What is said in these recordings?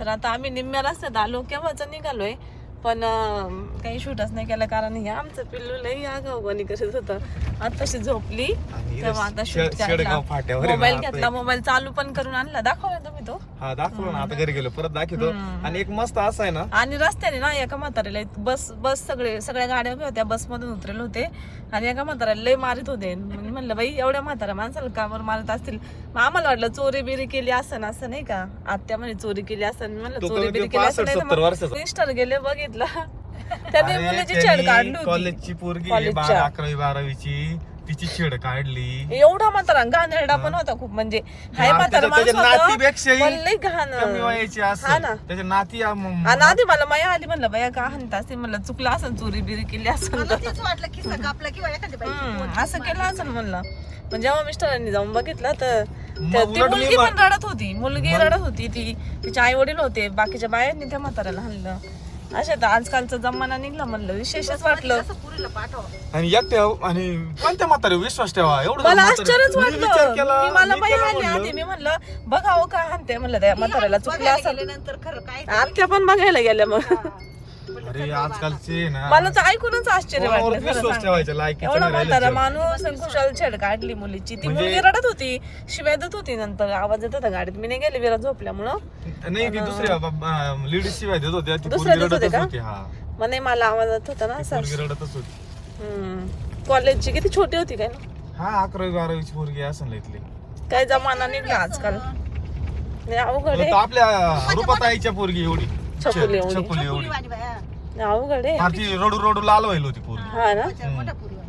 तर आता आम्ही निम्म्या रस्त्यात आलो केव्हाच निघालोय? पण काही शूटच नाही केलं कारण हे आमचं पिल्लू लई आगाऊपणी करत होतं. आताशी झोपली तेव्हा आता शूट मोबाईल घेतला मोबाईल चालू पण करून आणला. दाखवला तुम्ही तो हा दाखवलं ना आता घरी गेलो परत दाखवतो. आणि एक मस्त असं आहे ना. आणि रस्त्याने ना एका म्हाताऱ्याला बस बस सगळे सगळ्या गाड्या उभ्या होत्या बस मधून उतरेल होते. आणि एका म्हाताऱ्याला लय मारित होते. म्हणजे म्हणलं बाई एवढ्या म्हाताऱ्या माणसाला का बरं मारत असतील? मग आम्हाला वाटलं चोरी बिरी केली असं असं नाही का? आत्या म्हणे चोरी केली असं म्हणलं चोरी बिरी केली असं 65 वर्षाचा. नाही मिस्टर गेले बघितलं. त्याने मुलीची छेड काढली होती. कॉलेजची पोरगी अकरावी बारावीची. तिची छेड काढली. एवढा म्हातारा घाणेरडा पण होता खूप म्हणजे हाय हा, म्हातारा त्याच्या- माणूस त्याच्या होता, नातीपेक्षाही पण लई घाण. कमी वयाची हा असं ना. त्याच्या नाती आ- म- आणि आधी मला माया आली म्हणलं बाया का हाणता असते म्हणलं चुकलं असं चोरी बिरी केली असं मला तेच वाटलं कापला किंवा एखाद्या असं केलं असं म्हणलं. पण जेव्हा मिस्टरांनी जाऊन बघितलं तर मग त्या- ती उलट मुलगी मा- पण रडत होती. मुलगी रडत होती ती. तिचे आई वडील होते. बाकीच्या बायांनी त्या म्हाताऱ्याला हाणलं. अशा तर आजकालचा जमाना निघला म्हणलं विशेषच वाटलं. असं पुरीला पाठवा. आणि एकट्या आणि कोणत्या म्हातारे विश्वास ठेवा? एवढं मला म्हातारे- आश्चर्यच मी विचार वाटलं केला मी मला मी बाई केला म्हणलं. आधी मी म्हणलं बघावं का हाणते म्हणलं त्या म्हाताऱ्याला चुकलं बघायला असं गेल्यानंतर खरं काय आत्या पण बघायला गेल्या मग. अरे आजकालचे ना. मला तर ऐकूनच आश्चर्य कोणावर वाटलं खरं विश्वास सांग. ठेवायचा? लायकीचं एवढा नाही राहिलं म्हातारा जग. माणूस आणि कुशाल छेड काढली मुलीची. ती म्हणजे- मुलगी रडत होती शिव्या देत होती नंतर. आवाज येत होता गाडीत. मी नाही गेले विरा झोपल्यामुळं. नाही ती दुसऱ्या लेडीज शिवाय देत होत्या. ती दुसऱ्या पोरगी देत होते रडतच का? होती हा. मला आवाज येत होता ना ती पोरगी रडतच होती. कॉलेजची किती छोटी होती काय ना? हा अकरावी बारावीची पोरगी असं इथली काय जमाना निघला आजकाल. नाही, अवघड आहे. आपल्या रुपात आईच्या पोरगी एवढी. छकुली एवढी. छकुली एवढी बाया अवघड आहे. फार ती रडू रडू लाल व्हायला होती हा ना? मोठ्या मोठ्या पुरीवाणी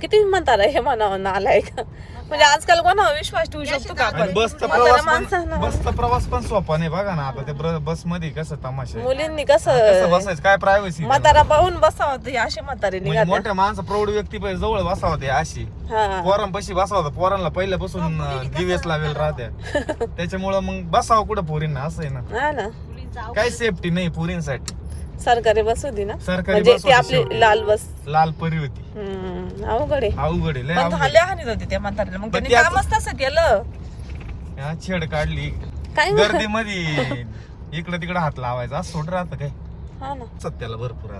किती म्हणतात हे म्हणावं नालाय का म्हणजे आजकाल कोणावर विश्वास ठेवू शकतो का आणि आपण? बसचा म्हाताऱ्या प्रवास माणसांना पण बसचा प्रवास पण सोपा नाही बघा ना. आता ते बसमध्ये कसं तमाशा. आहे. मुलींनी कसं कसं बसायचं? काय प्रायव्हसी म्हातारा पाहून बसावं होतं असे म्हातारे म्हणजे निघाले. मोठ्या माणसं प्रौढ व्यक्ती पाहिजे जवळ बसावं ते अशी. हा. पोरांपाशी बसावं होतं. पोरांना पहिल्यापासून दिवेस लावेल राहत्या त्याच्यामुळं मग बसावं कुठं पोरींना? असं आहे ना. हा ना. काही सेफ्टी नाही पोरींसाठी. सरकारी बस होती ना? सरकारी म्हणजे बस ती होती आपली. लाल बस. लाल परी होती. हम्म, अवघड आहे. अवघड आहे लय पण अवघड आहे. झाल्या हानीत होते त्या म्हाताऱ्याला मग पण त्यांनी ते आता- कामच तसं केलं. हा, छेड काढली. काय गर्दी मध्ये इकडे तिकडे हात लावायचा. असं सोड राहतं काय? हा ना. सत्याला भरपूर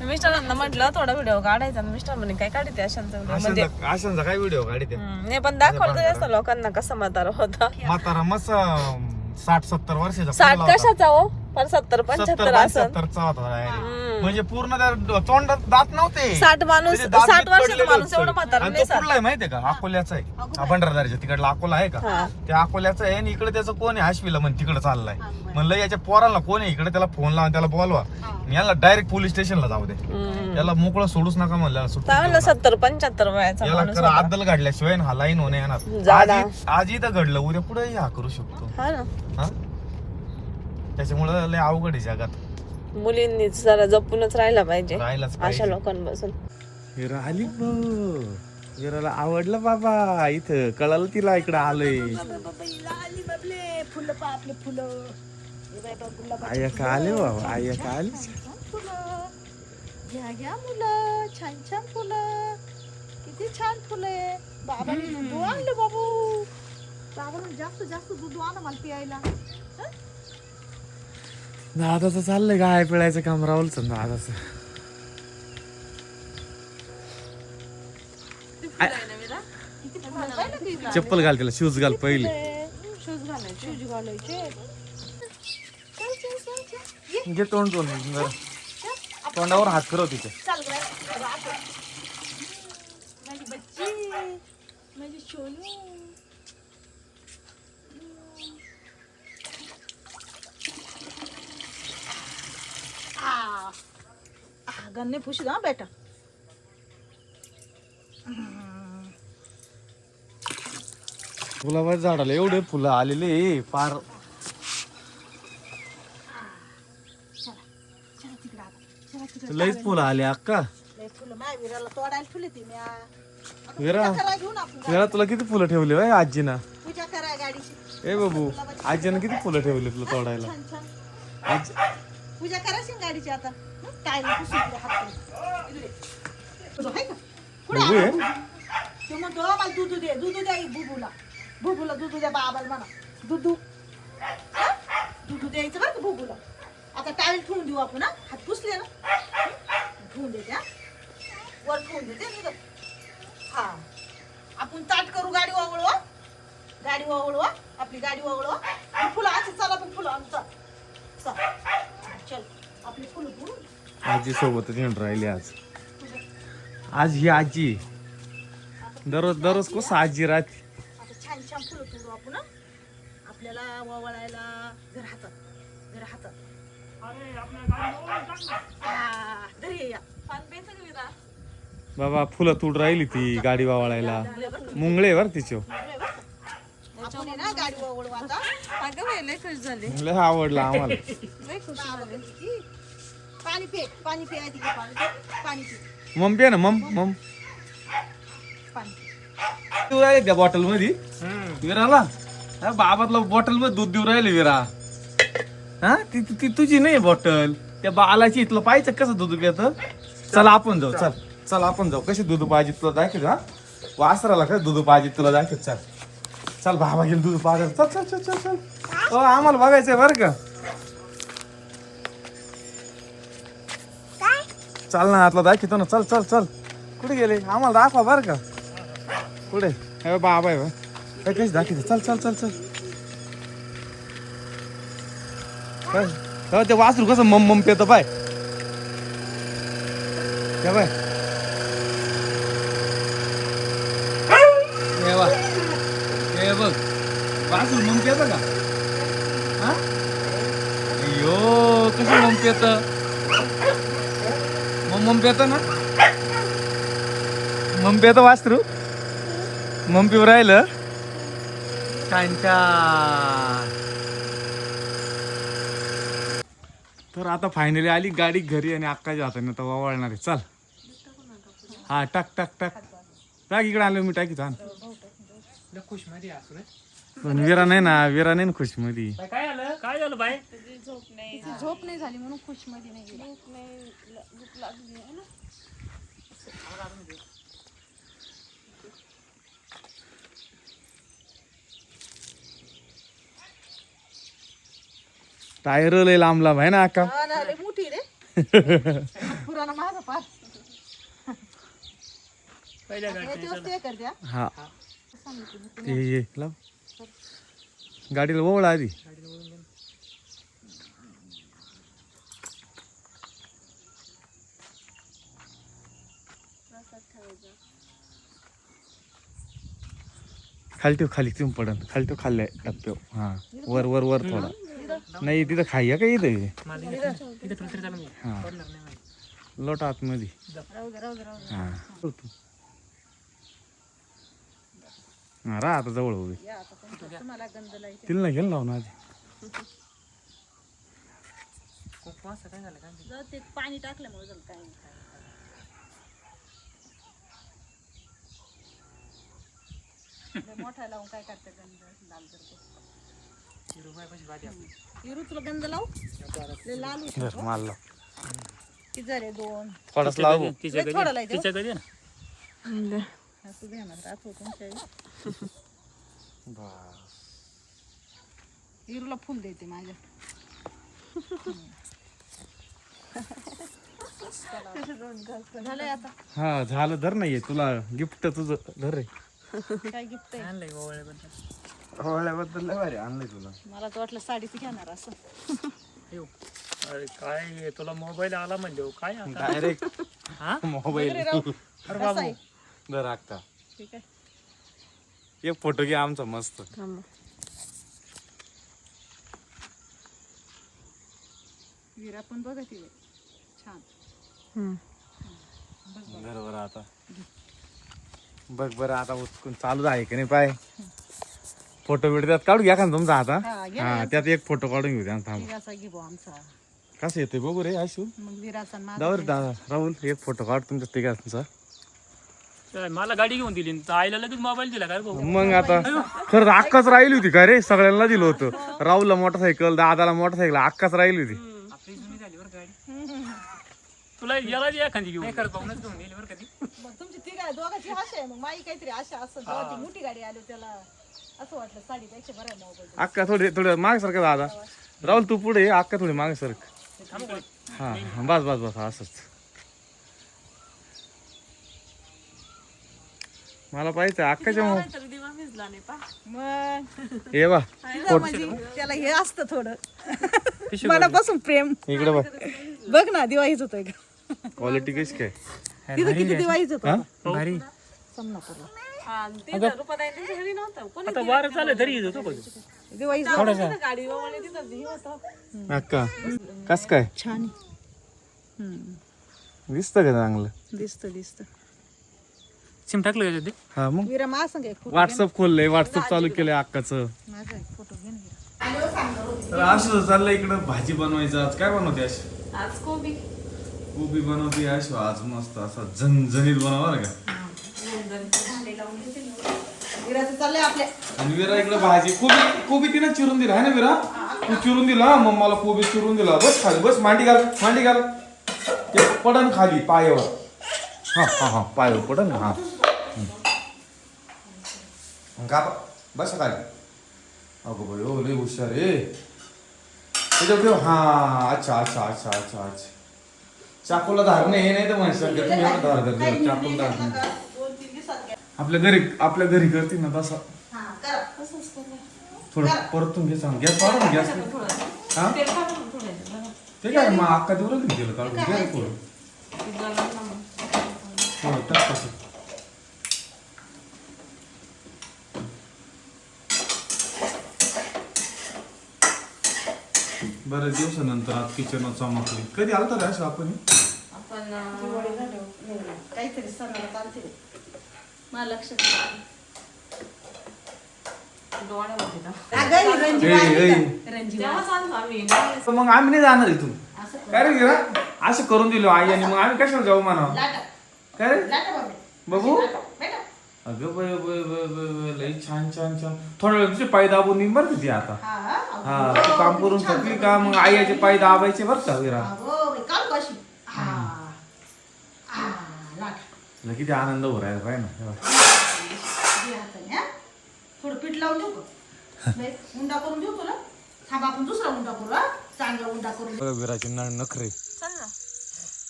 मिस्टरांना म्हटलं थोडा व्हिडिओ काढायचा. आणि मिस्टर म्हणे काय काढते अशांचा? व्हिडिओ म्हणजे अशांचा काय व्हिडिओ काढी ते हम्म, नाही पण दाखवलं तरी असतं लोकांना कसा म्हातारा होता. म्हातारा मस्त अं, साठ सत्तर वर्षाचा साठ. कशाचा हो पण सत्तर पंच्याहत्तर असं. पंच्याहत्तरचा होता direct. म्हणजे पूर्ण त्या तोंडात दात नव्हते. साठ माणूस त्याचे दात साठ बीत वर्षाचा पडलेले माणूस होते. एवढं म्हातारा आणि नाही तो साठ. कुठला आहे माहितीये का? अकोल्याचा आहे. हा, भंडारदारीच्या तिकडला अकोला आहे का. त्या अकोल्याचा आहे आणि इकडे त्याचं कोण आहे? आश्वीला म्हण तिकडे चाललाय. म्हणलं याच्या पोराला कोण आहे? इकडे त्याला फोन लावा त्याला बोलवा. आणि याला डायरेक्ट पोलीस स्टेशनला जाऊ दे. हम्म. याला मोकळं सोडूच नका म्हणलं सुट्टी काय म्हणलं देऊ नका. सत्तर पंच्याहत्तर वयाचा याला माणूस होता. आदल घडल्याशिवाय हा लाईन होणे येणार. आज आज इथं घडलं. उद्या पुढे हा करू शकतो. हा ना. हा? त्याच्यामुळे लय अवघड आहे जगात. मुलींनी जरा जपूनच राहायला पाहिजे राहायलाच अशा पाहिजे. लोकांपासून. हिरा आली हिराला आवडलं बाबा. इथं कळालं तिला इकडं आलोय. आली बाबले फुलं पा आपले फुलं बाई बा गुलाबाची आया का आले बाबा? आया का आले? घ्या घ्या मुलं. छान छान फुलं. किती छान फुलं आहे. बाबाने दूध आणलं बाबू. बाबाने जास्त जास्त दूध आणा मला पियायला. हं? दादाचं चाललंय गाय पिळायचं काम राहुलचं दादाचं चप्पल घाल तिला शूज घाल पहिले शूज घे तोंड तोंड जरा. तोंडावर हात फिरव तिथे चल गं, राहतो. माझी बच्ची माझी शोनू आ, आ, गन्ने पुशी ना बेटा? गुलाबाच्या झाडाला एवढे फुलं आलेले फार. लईच फुलं आले अक्का. लय फुलं माझ्या विराला तोडायला ठेवले ती म्या. आता विरा पूजा करा घेऊन आपण. विरा तुला किती फुलं ठेवली बाय आजीना? पूजा करा गाडीची. ए बाबू आजीनं किती फुलं ठेवली तुला तोडायला? छान. छान आजी पूजा ना गाडीची आता? आहे का? तो म्हणतो मला दूध दे दूध द्या बुबूला बुबूला दूध द्या बाबाला म्हणा दूध द्यायचं बरं का बघूला आता टावेल ठेवून देऊ आपण हात पुसले ना? ठेवून देते हा वर ठेवून देते. हा आपण ताट करू गाडी वावळवा गाडी वावळवा आपली गाडी वावळवा फुलं असं चला पण फुलं आमचा चल आपली फुलं तोडून आजी सोबतच येऊन राहिली आज. आज ही आजी. दररोज दररोज कसं आजी राहते? आता छान छान फुलं तोडू आपण हं? आपल्याला वळायला घर हातात घर हातात. हा, घरी ये या. बाबा फुलं तुड राहिली ती गाडी वावळायला. मुंगळे बर तिचे. आपण आहे ना गाडी वळवू आता. अगं बाई, लय खुश झाली. लय आवडला आम्हाला. लय खुश झाली. पाणी पे पाणी पे आधी घे पाणी पे. पाणी पे मम पे ना मम मम. पाणी तू राहिले त्या बॉटलमध्ये विराला? हा, बाबातला बॉटलमध्ये दूध देऊ राहिले विरा. हा ती ती- ती तुझी नाही बॉटल. त्या बालाची इथलं पाहिजे कसं दूध पित चल आपण जाऊ चल. चल आपण जाऊ. कशी दूध पाहिजे तुला दाखव हा? वासराला कसं दूध पाहिजे तुला दाखव चल. चल बाबा गेल दूध पाहिजे चल चल चल चल चल. हो आम्हाला बघायचंय बरं का. चाल ना आतला दाखवतो ना. चल चल चल. कुठे गेले? आम्हाला दाखवा बरं का. कुठे? हे बाबा आहे बा. कशी दाखवते? चल चल चल चल. ते वासरू कसं मम मम पेत पाय. हे बाय हे हे बघ. वासरू मम पेत का? हा? अयो कसं मम पेत? मम पेत ना? मम पेत वासरू? पिऊ राहिलं. तर आता फायनली आली गाडी घरी आणि अक्काच्या हाताने आता वळणार आहे. चल. हा टाक टाक टाक. टाक इकडे आलो मी टाकी छान खुशमध्ये पण विरा नाही ना विरा नाही ना खुशमध्ये काय आलं? काय झालं बाई? झोप नाही झाली. म्हणून खुशमध्ये नाही गेली. टायर लय लांब लांब आहे ना हा ना, मोठी रे. पुराणा माझा पार पहिल्या हे? लाव. गाडीला ओवळा आधी. खाली ठेव खाली तुम्ही पडन. खाली ठेव खाल्ल्या टप्प्यावर. हा. वर वर वर थोडा. नाही तिथं खाయ్యా का इथं? हा. लोट आतमध्ये. हा. तू. हा रा आता जवळ उभी. तिला नाही घेऊन लावून आधी. पाणी टाकल्यामुळे झालं काय नाही. लय मोठा लावून काय करते गंध लाल करते. ही रुपयापाशी भाजी आपली. हिरू तुला गंध लावू? लय लाल होती. धर, माल लाव. किती झाले दोन. थोडाच लावू. तिच्या लय थोडं कधी लायचं. तिच्या कधी ना. असं ध्यानात राहतो तुमच्या हिरूला फुल देते माझ्या. झालंय आता. हा झालं धर नाहीये तुला गिफ्ट तुझं धर रे. काय गिफ्ट आहे? आणलंय ओवळ्याबद्दल लय भारी आणलंय तुला. मला तर वाटलं साडीच घेणार असं. येऊ अरे काय तुला मोबाईल आला म्हणजे हो, काय आता? डायरेक्ट हा? मोबाईल अरे बाबू. आहे? धर अक्का ठीक आहे. एक फोटो घे आमचा मस्त. विरा पण बघा तिथे छान. धर बरं. आता. बघ बरं आता उचकून चालू आहे का नाही पाय. फोटो बिटो त्यात काढू घ्या का ना तुमचा आता? हा घे हा त्यात एक फोटो काढून घेऊ त्यांचा थांब. विराचा घे भाऊ आमचा. कसं येते बघू रे आशू मग विराचा आणि माझा दावर राहुल एक फोटो काढ तुमच्या तिघांचा. काय, मला गाडी घेऊन दिली. तर आईला लगेच मोबाईल दिला काय रे भाऊ? मग आता खरं अक्काच राहिली होती का रे? सगळ्यांना दिलं होतं. राहुलला मोटरसायकल दादाला मोटरसायकल अक्काच राहिली होती आपली जुनी झाली बरं गाडी तुला याला जी एखादी घेऊन खरं पाहूनच घेऊन गेली बरं कधी मग तुमची ती काय दोघांची आशा आहे मग माई काहीतरी आशा असं जेव्हा ती मोठी गाडी आली त्याला असं वाटलं साडीपेक्षा बरं मोबाईल अक्का थोडी थोडं माग सारखं दादा. राहुल तू पुढे ये, अक्का थोडी मागे सरक. हा हा, बस बस बस हा, असंच. मला पाहिजे अक्काच्या मो तरी दिवा भिजला नाही पा. मग ये बा तिला म्हणजे त्याला हे असतं थोडं. मनापासून प्रेम. इकडे बघ. बघ ना दिवाळीच होतोय का? क्वालिटी कशी काय? तिथं किती दिवाळीच होतं भारी. समनापूरला तीन रुपये त्यांच्या घरी नव्हतं. कोणी आता वारं चालू तरी येत होतो दिवाळी तिथं गाडी वळली तिथं होतं. अक्का कस काय? छान. दिसतं का चांगलं? दिसतं दिसतं. सिम टाकलं ते? हा मग? विरा मा सांग एक फोटो व्हॉट्सअप खोललंय व्हॉट्सअप चालू केलंय अक्काचं. माझा एक फोटो घे ना विरा. तर असं चाललंय इकडं भाजी बनवायचं. आज काय बनवते अशी आज कोबी. कोबी बनवते अशी आज मस्त असा झणझणीत बनवा बरं का. विराचं चाललंय आपल्या आणि विरा इकडे भाजी कोबी कोबी तिनं चिरून दिला आहे ना विरा? तू चिरून दिला मग मला कोबी चिरून दिला. बस खाली बस मांडी घाल मांडी घाल. ते पडन खाली पायावर. हा हा हा पायावर पडन हा. का बस खाली. अगो बाई ओ लय हुशार आहे. त्याच्यावर ठेव. हा अच्छा अच्छा अच्छा अच्छा अच्छा. चाकूला धार नाही नाही तर म्हणशाल का तुम्ही एवढं धार धरलं चाकूला धार नाही दोन तीन दिवसात घ्या. आपल्या घरी आपल्या घरी करते ना तसा. हा, करा. थोडं परतून घे सांग. गॅस वाढव गॅस. हा? तेल टाकून थोडं ते काय मग अक्का राहिली गेलं काढून. घे थोडं थोडं टाक तसं. बऱ्याच दिवसानंतर आज किचन चमकली कधी आलता रे असं आपण? आपण दिवाळी काहीतरी सणाला चालते. मला लक्षात ना. अगं ही रंजी ए, ए. आम्ही. तर मग आम्ही नाही जाणार इथून. असं कर. काय रे गिरा? असं करून दिलो आई आणि मग आम्ही कशाला जाऊ म्हणा लाटा. काय रे? लाटा बाबा. बघू बेटा. अगं बय बय बय बय बय लई छान छान छान थोड्या वेळ तुझे पाय दाबून येईन बरं का ती आता हा, हा. हा तू काम करून थकली. का मग आई याचे पाय दाबायचे बरं का विरा अगो, बाई, काढ कशी. हा. लाटा. तुला किती आनंद हो राहिला पाहिजे ना हे बघ. दे हाताने, हा. थोडं पीठ लावून देऊ का बाई, उंडा करून देऊ तुला थांब आपण दुसरा उंडा करू हा चांगला उंडा करून बघा विराची न- नखरे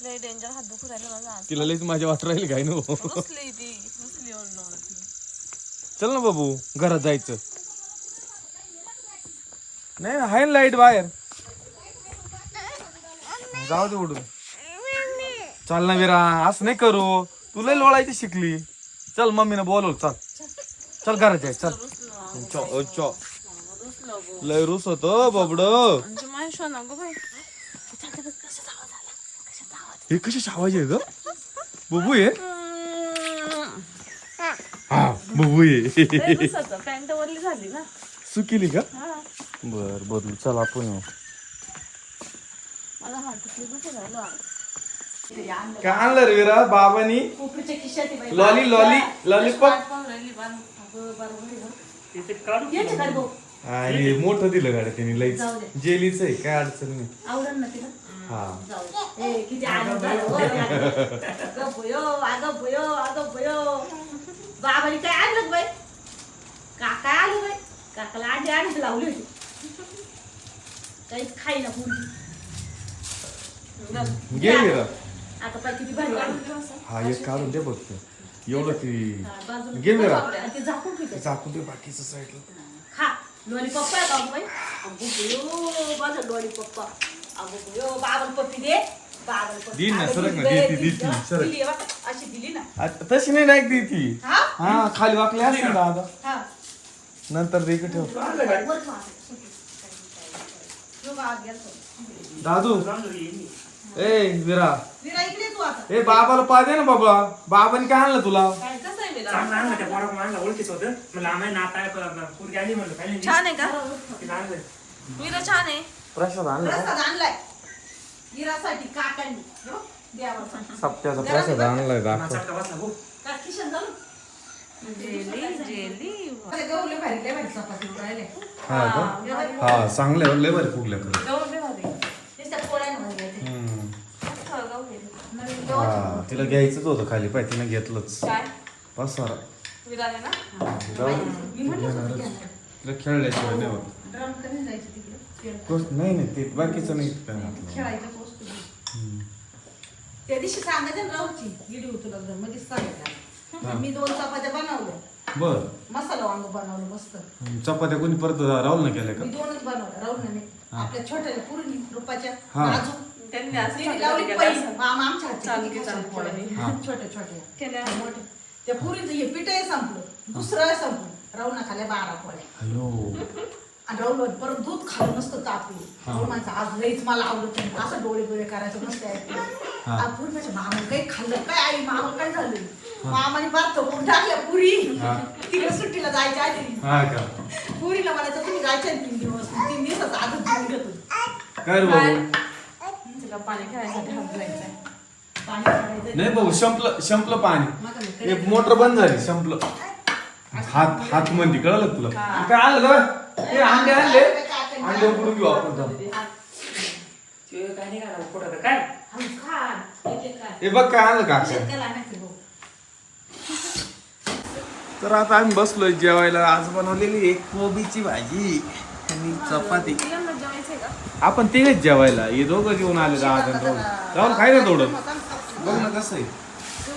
लय डेंजर हात दुखू राहिला माझा आज. तिला लईच माझ्या वाट राहील काय नो? ती ओरडून चल ना बाबू घरात जायचं. नाही ना आहे लाइट बाहेर. जाऊ दे उडून. चल ना विरा असं नाही करू. तू लय लोळायची शिकली. चल मम्मीनं बोलव चल. चल घरात जाय चल. चो चो. लय रुस होतो बाबड. माझ्या ना गो बाई. हे कशाचे आवाज आहे ग बबू आहे हा बबू आहे पॅन्ट वरली झाली ना सुकिली का हा बर बदलू चल आपण येऊ. मला हात. काय आणलं रे विरा बाबानी. लॉली लॉली लॉलीपॉप आणि मोठं दिलं गाड्या त्यांनी लईच. जाऊ दे. जेलीच आहे काय अडचण नाही. आवडन ना तिला. हा. जाऊ दे. ए, किती आनंद झाला हो रे. अगं भुयो, अगं भुयो, अगं भुयो. बाबाने काय आणलं बाई? काका आले बाई. काकाला अंडी आणून लावली होती. काहीच खाई ना पुरी घे विरा. आता पाय किती भारी वाटलं. हा एक काढून दे बघ तू. एवढं ती हा, बाजूला आणि ते झाकून ठेवते दे बाकीचं साईडला लॉलीपॉप आहे का बाई? अगो भुयो माझा लॉलीपॉप अगो भुयो बाबाला पप्पी दे. बाबाला पप्पी. देईन ना, अगं, सरक ना, देती, हा, सरक. दिली आहे बघ, अशी दिली ना. आता तशी नाही ती ती हा? हा खाली वाकले असते ना आता हा. नंतर दे इकडे ठेव. वर ठेवा. ठेव बा, आत गेलतो. दादू. ए विरा. विरा इकडे तू आता. ए बाबाला पा दे ना बाबा. बाबाने काय आणलं तुला? काय कसं आहे बेटा? चांगलं आणलं त्या पोराला आणलं ओळखीच होतं. म्हणलं आम्ही नात आहे पण पोरगी आली म्हणलं काही नाही छान आहे का? तिला आणलं मीरा छान आहे. प्रसाद आणला. प्रसाद आणलाय. विरासाठी काकांनी. हो, देवाचा. सप्त्याचा प्रसाद आणलाय ना दाखव चटका बसला भाऊ का किशन झालं? Jelly jelly. अरे गहू लय भारी, लय भारी चपाती राहिले. हा का? लय भारी. हा चांगले लय बरे फुगले खरं गहू बी भारी. नुसत्या पोळ्यांवर घ्यायचे. हम्म. मस्त गहू आहे. नवीन गव्हाचे. हा तिला घ्यायचंच होतं खाली. पाय तिने घेतलंच. काय? विराने ना? घ्या. तिला खेळल्याशिवाय नाही होत. ड्रम कधी जायचं तिकडे? गोष्ट- नाही नाही ते बाकीचं नाही काय. त्या दिवशी सांगायचं ना राहूची गिडी होतो लग्न म्हणजे मी दोन चपात्या बनवल्या. बर. मसाला वांग बनवलं मस्त. चपात्या कोणी परत राहुल ना केल्या का? मी दोनच बनवल्या. राहून नाही. आपल्या छोट्या पुरी रुपाच्या. हा. नाजूक त्यांनी असं तिने लावली पैस. केलं असं. मामा आमच्या हातचे किती. पोळ्या. छोट्या छोट्या केल्या. मोठे. त्या पुरीचं हे पिठही संपलं. दुसरं संपलं. राहून खाल्या बारा पोळ्या हॅलो. आणि राहुल परत दूध खाल्लं नसतं राहुल माझं आज लईच मला आवडत नाही असं डोळे डोळे करायचं नसतं. हा. आज पुरी माझ्या मामा काही खाल्लं काय आई? मामा काय झालं? मामाने पाहतो कोण टाकल्या पुरी. हा. तिकडे सुट्टीला जायच्या आधी. हा का? पुरीला म्हणायचं तुम्ही जायच्या ना तीन दिवस? तीन दिवसाचा आजच घेऊन घेतो काय रे बाबू तिला पाणी खेळायसाठी हात धुवायचा पाणी काढायचं नाही भाऊ संपलं संपलं पाणी. एक मोटर बंद झाली संपलं. हात हात मंदी कळलं तुला? काय आलं का हे अंडे आणले? अंडे उकडून घेऊ आपण जाऊ. ते काय नाही घालावं कुठं तर काय? हळू खा, एक एक खा. हे बघ काय आणलं का? शेतकऱ्याला आणायचं भाऊ. तर आता आम्ही बसलोय जेवायला. आज बनवलेली एक कोबीची भाजी आणि चपाती. आपण तिघेच जेवायला हे दोघं जेवून आले दहा जण राहुल राहुल खाय ना थोडं बघ ना कसं आहे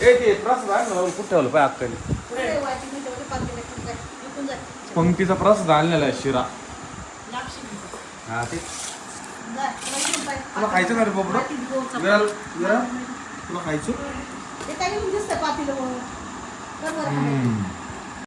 ए ते प्रसाद आण ना राहुल कुठं ठेवलं पाय अक्काने. पंक्तीचा प्रसाद आणलेला आहे शिरा. हा ते तुला घेऊन खायचं का रे बाबडं. विराल विराल तुला खायचं काय घेऊन. हम्म.